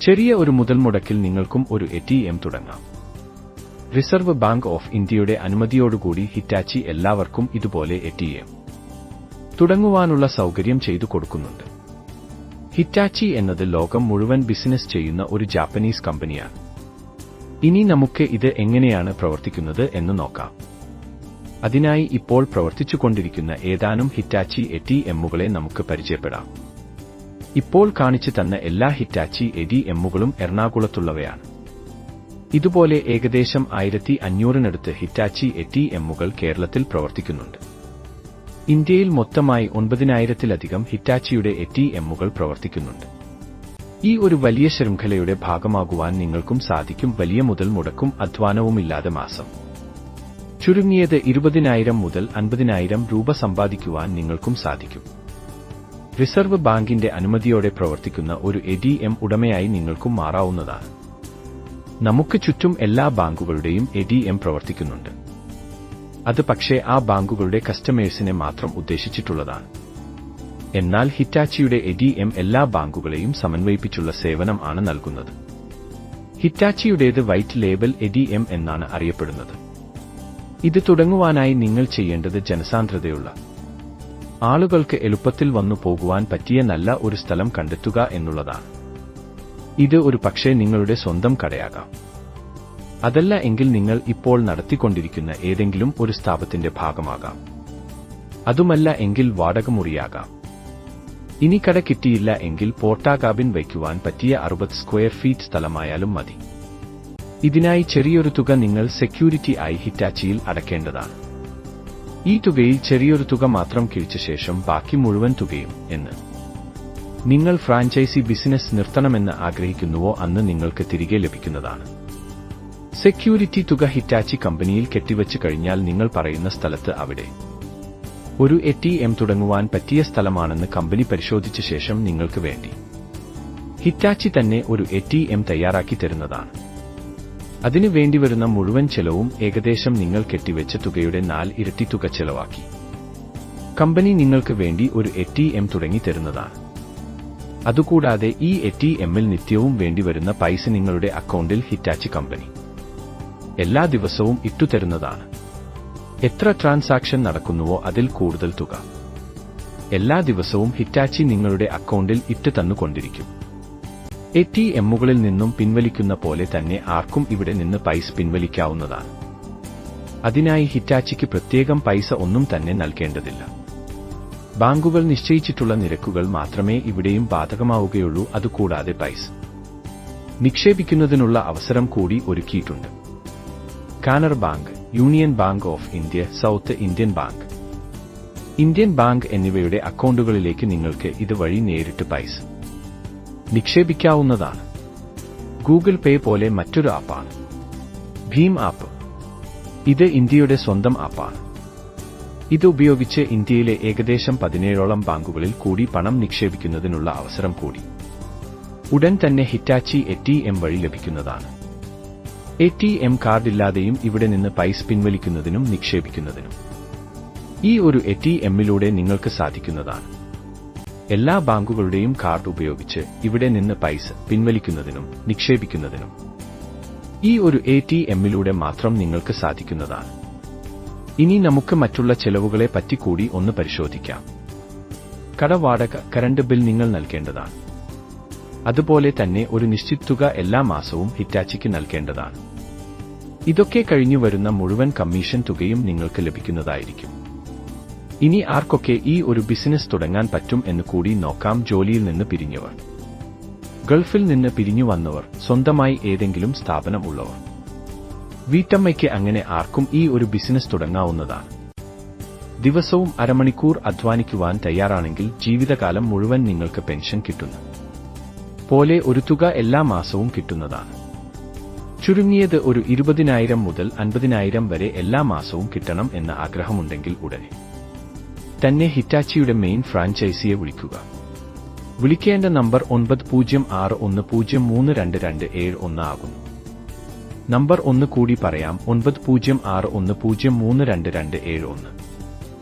ചെറിയ ഒരു മുതൽ മുടക്കിൽ നിങ്ങൾക്കും ഒരു എ ടി എം തുടങ്ങാം. റിസർവ് ബാങ്ക് ഓഫ് ഇന്ത്യയുടെ അനുമതിയോടുകൂടി ഹിറ്റാച്ചി എല്ലാവർക്കും ഇതുപോലെ എ ടി എം തുടങ്ങുവാനുള്ള സൗകര്യം ചെയ്തു കൊടുക്കുന്നുണ്ട്. ഹിറ്റാച്ചി എന്നത് ലോകം മുഴുവൻ ബിസിനസ് ചെയ്യുന്ന ഒരു ജാപ്പനീസ് കമ്പനിയാണ് ഇനി നമുക്ക് ഇത് എങ്ങനെയാണ് പ്രവർത്തിക്കുന്നത് എന്ന് നോക്കാം. അതിനായി ഇപ്പോൾ പ്രവർത്തിച്ചുകൊണ്ടിരിക്കുന്ന ഏതാനും ഹിറ്റാച്ചി എ ടി എമ്മുകളെ നമുക്ക് പരിചയപ്പെടാം. ഇപ്പോൾ കാണിച്ചു തന്ന എല്ലാ ഹിറ്റാച്ചി എ ഡി എമ്മുകളും എറണാകുളത്തുള്ളവയാണ്. ഇതുപോലെ ഏകദേശം ആയിരത്തി അഞ്ഞൂറിനടുത്ത് ഹിറ്റാച്ചി എ ടി എമ്മുകൾ കേരളത്തിൽ പ്രവർത്തിക്കുന്നുണ്ട്. ഇന്ത്യയിൽ മൊത്തമായി ഒൻപതിനായിരത്തിലധികം ഹിറ്റാച്ചിയുടെ എ ടി എമ്മുകൾ പ്രവർത്തിക്കുന്നുണ്ട്. ഈ ഒരു വലിയ ശൃംഖലയുടെ ഭാഗമാകുവാൻ നിങ്ങൾക്കും സാധിക്കും. വലിയ മുതൽ മുടക്കും അധ്വാനവുമില്ലാതെ മാസം. ചുരുങ്ങിയത് ഇരുപതിനായിരം മുതൽ അൻപതിനായിരം രൂപ സമ്പാദിക്കുവാൻ നിങ്ങൾക്കും സാധിക്കും. റിസർവ് ബാങ്കിന്റെ അനുമതിയോടെ പ്രവർത്തിക്കുന്ന ഒരു എ ഡി എം ഉടമയായി നിങ്ങൾക്കും മാറാവുന്നതാണ്. നമുക്ക് ചുറ്റും എല്ലാ ബാങ്കുകളുടെയും എ ഡി എം പ്രവർത്തിക്കുന്നുണ്ട്. അത് പക്ഷേ ആ ബാങ്കുകളുടെ കസ്റ്റമേഴ്സിനെ മാത്രം ഉദ്ദേശിച്ചിട്ടുള്ളതാണ്. എന്നാൽ ഹിറ്റാച്ചിയുടെ എ ഡി എം എല്ലാ ബാങ്കുകളെയും സമന്വയിപ്പിച്ചുള്ള സേവനം ആണ് നൽകുന്നത്. ഹിറ്റാച്ചിയുടേത് white label A D M എന്നാണ് അറിയപ്പെടുന്നത്. ഇത് തുടങ്ങുവാനായി നിങ്ങൾ ചെയ്യേണ്ടത് ജനസാന്ദ്രതയുള്ള ആളുകൾക്ക് എളുപ്പത്തിൽ വന്നു പോകുവാൻ പറ്റിയ നല്ല ഒരു സ്ഥലം കണ്ടെത്തുക എന്നുള്ളതാണ്. ഇത് ഒരു പക്ഷേ നിങ്ങളുടെ സ്വന്തം കടയാകാം. അതല്ല എങ്കിൽ നിങ്ങൾ ഇപ്പോൾ നടത്തിക്കൊണ്ടിരിക്കുന്ന ഏതെങ്കിലും ഒരു സ്ഥാപത്തിന്റെ ഭാഗമാകാം. അതുമല്ല എങ്കിൽ വാടകമുറിയാകാം ഇനി കട കിട്ടിയില്ല എങ്കിൽ പോർട്ടാകാബിൻ വയ്ക്കുവാൻ പറ്റിയ അറുപത് സ്ക്വയർ ഫീറ്റ് സ്ഥലമായാലും മതി. ഇതിനായി ചെറിയൊരു തുക നിങ്ങൾ സെക്യൂരിറ്റി ആയി ഹിറ്റാച്ചിയിൽ അടയ്ക്കേണ്ടതാണ് ഈ തുകയിൽ ചെറിയൊരു തുക മാത്രം കിഴിച്ച ശേഷം ബാക്കി മുഴുവൻ തുകയും എന്ന്. നിങ്ങൾ ഫ്രാഞ്ചൈസി ബിസിനസ് നിർത്തണമെന്ന് ആഗ്രഹിക്കുന്നുവോ അന്ന് നിങ്ങൾക്ക് തിരികെ ലഭിക്കുന്നതാണ്. സെക്യൂരിറ്റി തുക ഹിറ്റാച്ചി കമ്പനിയിൽ കെട്ടിവച്ച് കഴിഞ്ഞാൽ നിങ്ങൾ പറയുന്ന സ്ഥലത്ത് അവിടെ. ഒരു എ ടി എം തുടങ്ങുവാൻ പറ്റിയ സ്ഥലമാണെന്ന് കമ്പനി പരിശോധിച്ച ശേഷം നിങ്ങൾക്ക് വേണ്ടി. ഹിറ്റാച്ചി തന്നെ ഒരു എ ടി എം തയ്യാറാക്കി തരുന്നതാണ്. അതിനു വേണ്ടിവരുന്ന മുഴുവൻ ചെലവും ഏകദേശം നിങ്ങൾ കെട്ടിവെച്ച തുകയുടെ നാല് ഇരട്ടി തുക ചെലവാക്കി. കമ്പനി നിങ്ങൾക്ക് വേണ്ടി ഒരു എ ടി എം തുടങ്ങി തരുന്നതാണ്. അതുകൂടാതെ ഈ എ ടി എമ്മിൽ നിത്യവും വേണ്ടിവരുന്ന പൈസ നിങ്ങളുടെ അക്കൗണ്ടിൽ ഹിറ്റാച്ച് കമ്പനി. എല്ലാ ദിവസവും ഇട്ടുതരുന്നതാണ് എത്ര ട്രാൻസാക്ഷൻ നടക്കുന്നുവോ അതിൽ കൂടുതൽ തുക. എല്ലാ ദിവസവും ഹിറ്റാച്ചി നിങ്ങളുടെ അക്കൗണ്ടിൽ ഇട്ട് തന്നുകൊണ്ടിരിക്കും. എ ടി എമ്മുകളിൽ നിന്നും പിൻവലിക്കുന്ന പോലെ തന്നെ ആർക്കും ഇവിടെ നിന്ന് പൈസ പിൻവലിക്കാവുന്നതാണ്. അതിനായി ഹിറ്റാച്ചിക്ക് പ്രത്യേകം പൈസ ഒന്നും തന്നെ നൽകേണ്ടതില്ല. ബാങ്കുകൾ നിശ്ചയിച്ചിട്ടുള്ള നിരക്കുകൾ മാത്രമേ ഇവിടെയും ബാധകമാവുകയുള്ളൂ അതുകൂടാതെ പൈസ. നിക്ഷേപിക്കുന്നതിനുള്ള അവസരം കൂടി ഒരുക്കിയിട്ടുണ്ട്. Canara bank union bank of India south Indian bank. Indian bank എന്നിവയുടെ അക്കൗണ്ടുകളിലേക്ക് നിങ്ങൾക്ക് ഇതുവഴി നേരിട്ട് പൈസ നിക്ഷേപിക്കാവുന്നതാണ്. ഗൂഗിൾ പേ പോലെ മറ്റൊരു ആപ്പാണ്. ഭീം ആപ്പ്. ഇത് ഇന്ത്യയുടെ സ്വന്തം ആപ്പാണ്. ഇത് ഉപയോഗിച്ച് ഇന്ത്യയിലെ ഏകദേശം പതിനേഴോളം ബാങ്കുകളിൽ കൂടി പണം നിക്ഷേപിക്കുന്നതിനുള്ള അവസരം കൂടി. ഉടൻ തന്നെ ഹിറ്റാച്ചി എ ടി എം വഴി ലഭിക്കുന്നതാണ്. എ ടി എം കാർഡില്ലാതെയും ഇവിടെ നിന്ന് പൈസ പിൻവലിക്കുന്നതിനും നിക്ഷേപിക്കുന്നതിനും. ഈ ഒരു എ ടി എമ്മിലൂടെ നിങ്ങൾക്ക് സാധിക്കുന്നതാണ്. എല്ലാ ബാങ്കുകളുടെയും കാർഡ് ഉപയോഗിച്ച് ഇവിടെ നിന്ന് പൈസ പിൻവലിക്കുന്നതിനും നിക്ഷേപിക്കുന്നതിനും. ഈ ഒരു എ ടി എമ്മിലൂടെ മാത്രം നിങ്ങൾക്ക് സാധിക്കുന്നതാണ്. ഇനി നമുക്ക് മറ്റുള്ള ചെലവുകളെ പറ്റി കൂടി ഒന്ന് പരിശോധിക്കാം. കടവാടക കറണ്ട് ബിൽ നിങ്ങൾ നൽകേണ്ടതാണ്. അതുപോലെ തന്നെ ഒരു നിശ്ചിത തുക എല്ലാ മാസവും ഹിറ്റാച്ചിക്ക് നൽകേണ്ടതാണ്. ഇതൊക്കെ കഴിഞ്ഞു വരുന്ന മുഴുവൻ കമ്മീഷൻ തുകയും നിങ്ങൾക്ക് ലഭിക്കുന്നതായിരിക്കും. ഇനി ആർക്കൊക്കെ ഈ ഒരു ബിസിനസ് തുടങ്ങാൻ പറ്റും എന്ന് കൂടി നോക്കാം ജോലിയിൽ നിന്ന് പിരിഞ്ഞവർ. ഗൾഫിൽ നിന്ന് പിരിഞ്ഞു വന്നവർ സ്വന്തമായി ഏതെങ്കിലും സ്ഥാപനം ഉള്ളവർ. വീട്ടമ്മയ്ക്ക് അങ്ങനെ ആർക്കും ഈ ഒരു ബിസിനസ് തുടങ്ങാവുന്നതാണ്. ദിവസവും അരമണിക്കൂർ അധ്വാനിക്കുവാൻ തയ്യാറാണെങ്കിൽ ജീവിതകാലം മുഴുവൻ നിങ്ങൾക്ക് പെൻഷൻ കിട്ടുന്നു. പോലെ ഒരു തുക എല്ലാ മാസവും കിട്ടുന്നതാണ്. ചുരുങ്ങിയത് ഒരു ഇരുപതിനായിരം മുതൽ അൻപതിനായിരം വരെ എല്ലാ മാസവും കിട്ടണം എന്ന ആഗ്രഹമുണ്ടെങ്കിൽ ഉടനെ. തന്നെ ഹിറ്റാച്ചിയുടെ മെയിൻ ഫ്രാഞ്ചൈസിയെ വിളിക്കുക. വിളിക്കേണ്ട നമ്പർ ഒൻപത് പൂജ്യം ആറ് ഒന്ന് പൂജ്യം മൂന്ന് രണ്ട് രണ്ട് ഏഴ് ഒന്ന് ആകുന്നു. നമ്പർ ഒന്ന് കൂടി പറയാം ഒൻപത് പൂജ്യം ആറ് ഒന്ന് പൂജ്യം മൂന്ന് രണ്ട് രണ്ട് ഏഴ് ഒന്ന്.